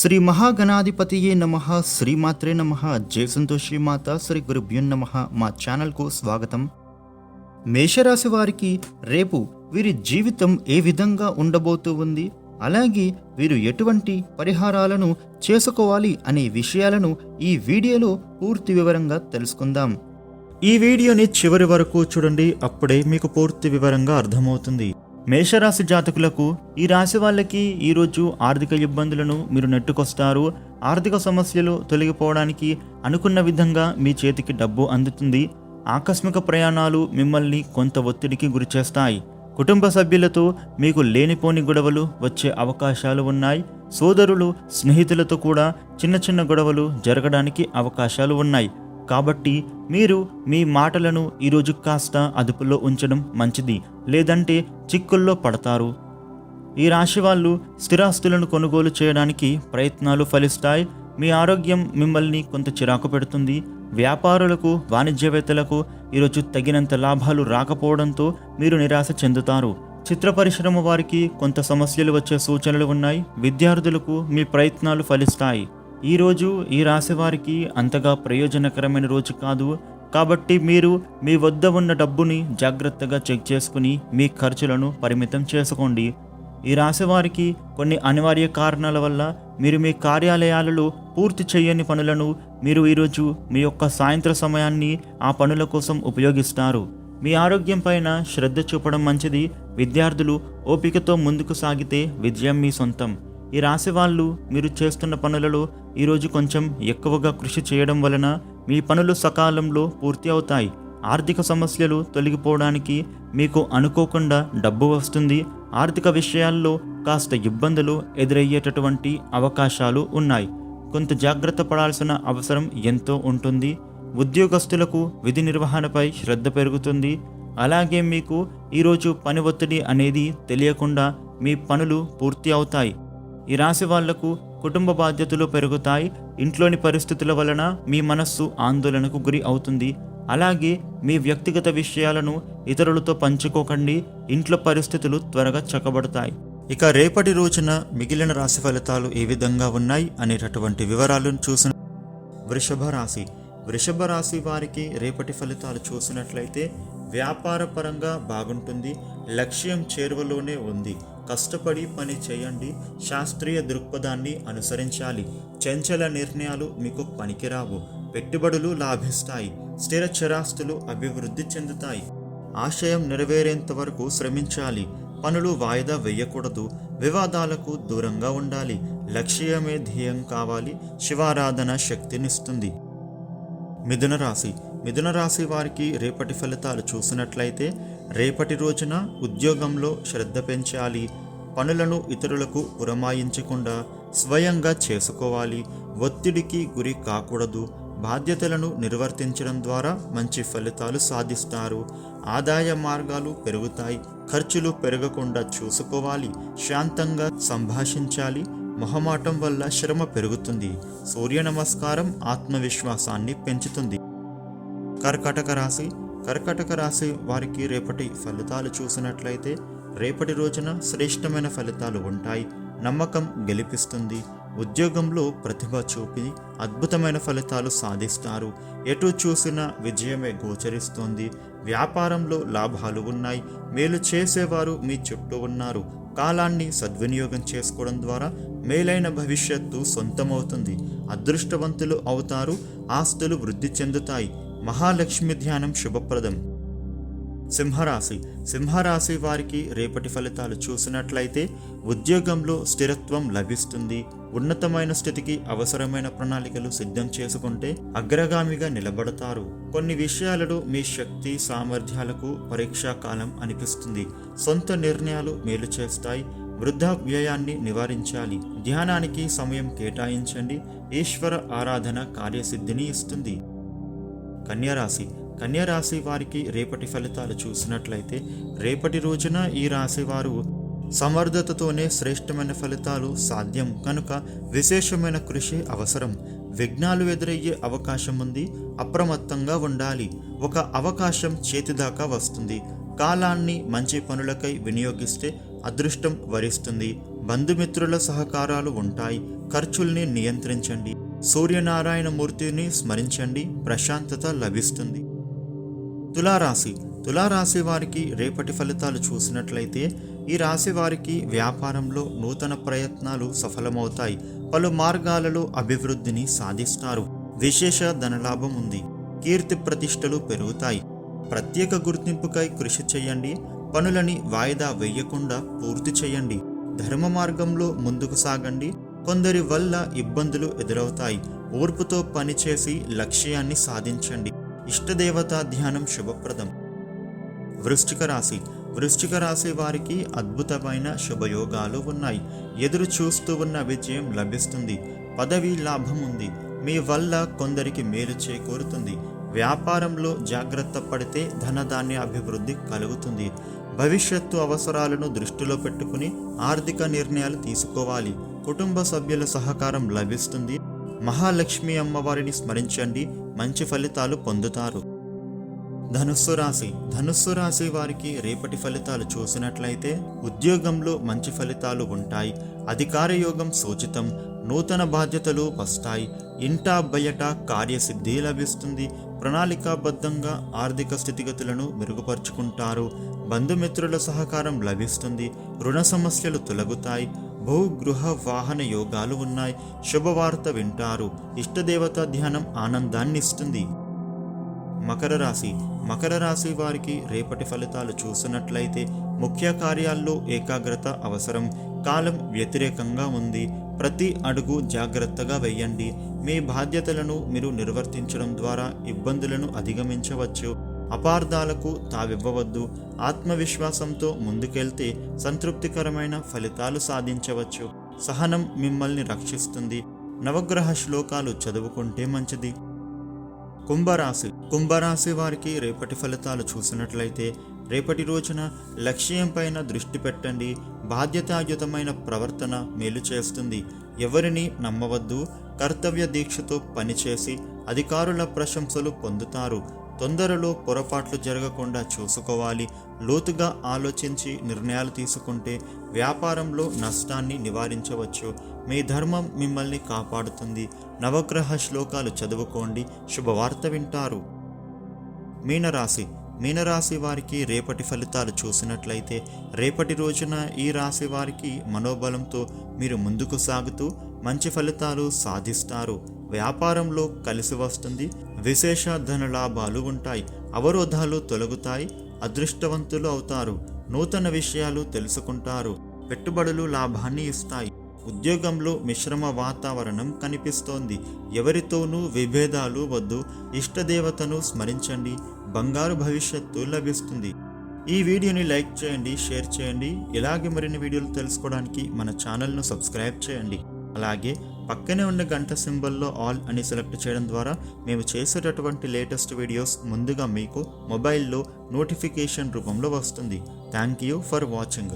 శ్రీ మహాగణాధిపతియే నమ శ్రీమాత్రే నమ జయ సంతోషి మాత శ్రీ గురుభ్యో నమ మా ఛానల్కు స్వాగతం. మేషరాశి వారికి రేపు వీరి జీవితం ఏ విధంగా ఉండబోతూ ఉంది? అలాగే వీరు ఎటువంటి పరిహారాలను చేసుకోవాలి అనే విషయాలను ఈ వీడియోలో పూర్తి వివరంగా తెలుసుకుందాం. ఈ వీడియోని చివరి వరకు చూడండి అప్పుడే మీకు పూర్తి వివరంగా అర్థమవుతుంది. మేషరాశి జాతకులకు ఈ రాశి వాళ్ళకి ఈరోజు ఆర్థిక ఇబ్బందులను మీరు నెట్టుకొస్తారు. ఆర్థిక సమస్యలు తొలగిపోవడానికి అనుకున్న విధంగా మీ చేతికి డబ్బు అందుతుంది. ఆకస్మిక ప్రయాణాలు మిమ్మల్ని కొంత ఒత్తిడికి గురిచేస్తాయి కుటుంబ సభ్యులతో మీకు లేనిపోని గొడవలు వచ్చే అవకాశాలు ఉన్నాయి. సోదరులు స్నేహితులతో కూడా చిన్న చిన్న గొడవలు జరగడానికి అవకాశాలు ఉన్నాయి. కాబట్టి మీరు మీ మాటలను ఈరోజు కాస్త అదుపులో ఉంచడం మంచిది లేదంటే చిక్కుల్లో పడతారు. ఈ రాశి వాళ్ళు స్థిరాస్తులను కొనుగోలు చేయడానికి ప్రయత్నాలు ఫలిస్తాయి. మీ ఆరోగ్యం మిమ్మల్ని కొంత చిరాకు పెడుతుంది. వ్యాపారులకు వాణిజ్యవేత్తలకు ఈరోజు తగినంత లాభాలు రాకపోవడంతో మీరు నిరాశ చెందుతారు. చిత్ర పరిశ్రమ వారికి కొంత సమస్యలు వచ్చే సూచనలు ఉన్నాయి. విద్యార్థులకు మీ ప్రయత్నాలు ఫలిస్తాయి. ఈరోజు ఈ రాశివారికి అంతగా ప్రయోజనకరమైన రోజు కాదు. కాబట్టి మీరు మీ వద్ద ఉన్న డబ్బుని జాగ్రత్తగా చెక్ చేసుకుని మీ ఖర్చులను పరిమితం చేసుకోండి. ఈ రాశివారికి కొన్ని అనివార్య కారణాల వల్ల మీరు మీ కార్యాలయాలలో పూర్తి చేయని పనులను మీరు ఈరోజు మీ యొక్క సాయంత్ర సమయాన్ని ఆ పనుల కోసం ఉపయోగిస్తారు. మీ ఆరోగ్యం పైన శ్రద్ధ చూపడం మంచిది. విద్యార్థులు ఓపికతో ముందుకు సాగితే విజయం మీ సొంతం. ఈ రాశి వాళ్ళు మీరు చేస్తున్న పనులలో ఈరోజు కొంచెం ఎక్కువగా కృషి చేయడం వలన మీ పనులు సకాలంలో పూర్తి అవుతాయి. ఆర్థిక సమస్యలు తొలగిపోవడానికి మీకు అనుకోకుండా డబ్బు వస్తుంది. ఆర్థిక విషయాల్లో కాస్త ఇబ్బందులు ఎదురయ్యేటటువంటి అవకాశాలు ఉన్నాయి. కొంత జాగ్రత్త పడాల్సిన అవసరం ఎంతో ఉంటుంది. ఉద్యోగస్తులకు విధి నిర్వహణపై శ్రద్ధ పెరుగుతుంది. అలాగే మీకు ఈరోజు పని ఒత్తిడి అనేది తెలియకుండా మీ పనులు పూర్తి అవుతాయి. ఈ రాశి వాళ్ళకు కుటుంబ బాధ్యతలు పెరుగుతాయి. ఇంట్లోని పరిస్థితుల వలన మీ మనస్సు ఆందోళనకు గురి అవుతుంది. అలాగే మీ వ్యక్తిగత విషయాలను ఇతరులతో పంచుకోకండి. ఇంట్లో పరిస్థితులు త్వరగా చక్కబడతాయి. ఇక రేపటి రోజున మిగిలిన రాశి ఫలితాలు ఏ విధంగా ఉన్నాయి అనేటటువంటి వివరాలను చూసిన వృషభ రాశి. వృషభ రాశి వారికి రేపటి ఫలితాలు చూసినట్లయితే వ్యాపార పరంగా బాగుంటుంది లక్ష్యం చేరువలోనే ఉంది. కష్టపడి పని చేయండి శాస్త్రీయ దృక్పథాన్ని అనుసరించాలి. చంచల నిర్ణయాలు మీకు పనికిరావు. పెట్టుబడులు లాభిస్తాయి స్థిర చరాస్తులు అభివృద్ధి చెందుతాయి. ఆశయం నెరవేరేంత వరకు శ్రమించాలి. పనులు వాయిదా వేయకూడదు వివాదాలకు దూరంగా ఉండాలి. లక్ష్యమే ధ్యేయం కావాలి శివారాధన శక్తినిస్తుంది. మిథున రాశి. మిథున రాశి వారికి రేపటి ఫలితాలు చూసినట్లయితే రేపటి రోజున ఉద్యోగంలో శ్రద్ధ పెంచాలి. పనులను ఇతరులకు పురమాయించకుండా స్వయంగా చేసుకోవాలి. ఒత్తిడికి గురి కాకూడదు. బాధ్యతలను నిర్వర్తించడం ద్వారా మంచి ఫలితాలు సాధిస్తారు. ఆదాయ మార్గాలు పెరుగుతాయి. ఖర్చులు పెరగకుండా చూసుకోవాలి. శాంతంగా సంభాషించాలి. మొహమాటం వల్ల శ్రమ పెరుగుతుంది. సూర్య నమస్కారం ఆత్మవిశ్వాసాన్ని పెంచుతుంది. కర్కటక రాశి. కర్కటక రాశి వారికి రేపటి ఫలితాలు చూసినట్లయితే రేపటి రోజున శ్రేష్టమైన ఫలితాలు ఉంటాయి. నమ్మకం గెలిపిస్తుంది. ఉద్యోగంలో ప్రతిభ చూపి అద్భుతమైన ఫలితాలు సాధిస్తారు. ఎటు చూసినా విజయమే గోచరిస్తోంది. వ్యాపారంలో లాభాలు ఉన్నాయి. మేలు చేసేవారు మీ చుట్టూ ఉన్నారు. కాలాన్ని సద్వినియోగం చేసుకోవడం ద్వారా మేలైన భవిష్యత్తు సొంతమవుతుంది. అదృష్టవంతులు అవుతారు ఆస్తులు వృద్ధి చెందుతాయి. మహాలక్ష్మి ధ్యానం శుభప్రదం. సింహరాశి. సింహరాశి వారికి రేపటి ఫలితాలు చూసినట్లయితే ఉద్యోగంలో స్థిరత్వం లభిస్తుంది. ఉన్నతమైన స్థితికి అవసరమైన ప్రణాళికలు సిద్ధం చేసుకుంటే అగ్రగామిగా నిలబడతారు. కొన్ని విషయాలలో మీ శక్తి సామర్థ్యాలకు పరీక్షా కాలం అనిపిస్తుంది. సొంత నిర్ణయాలు మేలు చేస్తాయి. వృద్ధా వ్యయాన్ని నివారించాలి. ధ్యానానికి సమయం కేటాయించండి. ఈశ్వర ఆరాధన కార్యసిద్ధిని ఇస్తుంది. కన్యరాశి కన్యరాశి వారికి రేపటి ఫలితాలు చూసినట్లయితే రేపటి రోజున ఈ రాశివారు సమర్థతతోనే శ్రేష్టమైన ఫలితాలు సాధ్యం కనుక విశేషమైన కృషి అవసరం. విఘ్నాలు ఎదురయ్యే అవకాశం ఉంది అప్రమత్తంగా ఉండాలి. ఒక అవకాశం చేతిదాకా వస్తుంది. కాలాన్ని మంచి పనులకై వినియోగిస్తే అదృష్టం వరిస్తుంది. బంధుమిత్రుల సహకారాలు ఉంటాయి. ఖర్చుల్ని నియంత్రించండి. సూర్యనారాయణ మూర్తిని స్మరించండి. ప్రశాంతత లభిస్తుంది. తులారాశి. తులారాశి వారికి రేపటి ఫలితాలు చూసినట్లయితే ఈ రాశి వారికి వ్యాపారంలో నూతన ప్రయత్నాలు సఫలమవుతాయి. పలు మార్గాలలో అభివృద్ధిని సాధిస్తారు. విశేష ధనలాభం ఉంది. కీర్తి ప్రతిష్టలు పెరుగుతాయి. ప్రత్యేక గుర్తింపుకై కృషి చేయండి. పనులని వాయిదా వేయకుండా పూర్తి చేయండి. ధర్మ మార్గంలో ముందుకు సాగండి. కొందరి వల్ల ఇబ్బందులు ఎదురవుతాయి. ఓర్పుతో పనిచేసి లక్ష్యాన్ని సాధించండి. ఇష్టదేవతా ధ్యానం శుభప్రదం. వృశ్చిక రాశి. వృశ్చిక రాశి వారికి అద్భుతమైన శుభయోగాలు ఉన్నాయి. ఎదురు చూస్తూ ఉన్న విజయం లభిస్తుంది. పదవి లాభం ఉంది. మీ వల్ల కొందరికి మేలు చేకూరుతుంది. వ్యాపారంలో జాగ్రత్త పడితే ధనధాన్య అభివృద్ధి కలుగుతుంది. భవిష్యత్తు అవసరాలను దృష్టిలో పెట్టుకుని ఆర్థిక నిర్ణయాలు తీసుకోవాలి. కుటుంబ సభ్యుల సహకారం లభిస్తుంది. మహాలక్ష్మి అమ్మవారిని స్మరించండి మంచి ఫలితాలు పొందుతారు. ధనుస్సు రాశి. ధనుస్సు రాశి వారికి రేపటి ఫలితాలు చూసినట్లయితే ఉద్యోగంలో మంచి ఫలితాలు ఉంటాయి. అధికార యోగం సూచితం. నూతన బాధ్యతలు వస్తాయి. ఇంటా బయట కార్యసిద్ధి లభిస్తుంది. ప్రణాళికాబద్ధంగా ఆర్థిక స్థితిగతులను మెరుగుపరుచుకుంటారు. బంధుమిత్రుల సహకారం లభిస్తుంది. రుణ సమస్యలు తొలగుతాయి. భూగృహ వాహన యోగాలు ఉన్నాయి. శుభవార్త వింటారు. ఇష్టదేవత ధ్యానం ఆనందాన్ని ఇస్తుంది. మకర రాశి. మకర రాశి వారికి రేపటి ఫలితాలు చూసినట్లయితే ముఖ్య కార్యాల్లో ఏకాగ్రత అవసరం. కాలం వ్యతిరేకంగా ఉంది. ప్రతి అడుగు జాగ్రత్తగా వెయ్యండి మీ బాధ్యతలను మీరు నిర్వర్తించడం ద్వారా ఇబ్బందులను అధిగమించవచ్చు. అపార్థాలకు తావివ్వవద్దు. ఆత్మవిశ్వాసంతో ముందుకెళ్తే సంతృప్తికరమైన ఫలితాలు సాధించవచ్చు. సహనం మిమ్మల్ని రక్షిస్తుంది. నవగ్రహ శ్లోకాలు చదువుకుంటే మంచిది. కుంభరాశి. కుంభరాశి వారికి రేపటి ఫలితాలు చూసినట్లయితే రేపటి రోజున లక్ష్యం పైన దృష్టి పెట్టండి. బాధ్యతాయుతమైన ప్రవర్తన మేలు చేస్తుంది. ఎవరిని నమ్మవద్దు. కర్తవ్య దీక్షతో పనిచేసి అధికారుల ప్రశంసలు పొందుతారు. తొందరలో పొరపాట్లు జరగకుండా చూసుకోవాలి. లోతుగా ఆలోచించి నిర్ణయాలు తీసుకుంటే వ్యాపారంలో నష్టాన్ని నివారించవచ్చు. మీ ధర్మం మిమ్మల్ని కాపాడుతుంది. నవగ్రహ శ్లోకాలు చదువుకోండి. శుభవార్త వింటారు. మీనరాశి. మీనరాశి వారికి రేపటి ఫలితాలు చూసినట్లయితే రేపటి రోజున ఈ రాశి వారికి మనోబలంతో మీరు ముందుకు సాగుతూ మంచి ఫలితాలు సాధిస్తారు. వ్యాపారంలో కలిసి వస్తుంది. విశేష ధన లాభాలు ఉంటాయి. అవరోధాలు తొలగుతాయి. అదృష్టవంతులు అవుతారు. నూతన విషయాలు తెలుసుకుంటారు. పెట్టుబడులు లాభాన్ని ఇస్తాయి. ఉద్యోగంలో మిశ్రమ వాతావరణం కనిపిస్తోంది. ఎవరితోనూ విభేదాలు వద్దు. ఇష్టదేవతను స్మరించండి. బంగారు భవిష్యత్తు లభిస్తుంది. ఈ వీడియోని లైక్ చేయండి షేర్ చేయండి. ఇలాగే మరిన్ని వీడియోలు తెలుసుకోవడానికి మన ఛానల్ను సబ్స్క్రైబ్ చేయండి. అలాగే పక్కనే ఉన్న గంట సింబల్లో ఆల్ అని సెలెక్ట్ చేయడం ద్వారా మేము చేసేటటువంటి లేటెస్ట్ వీడియోస్ ముందుగా మీకు మొబైల్లో నోటిఫికేషన్ రూపంలో వస్తుంది. Thank you for watching.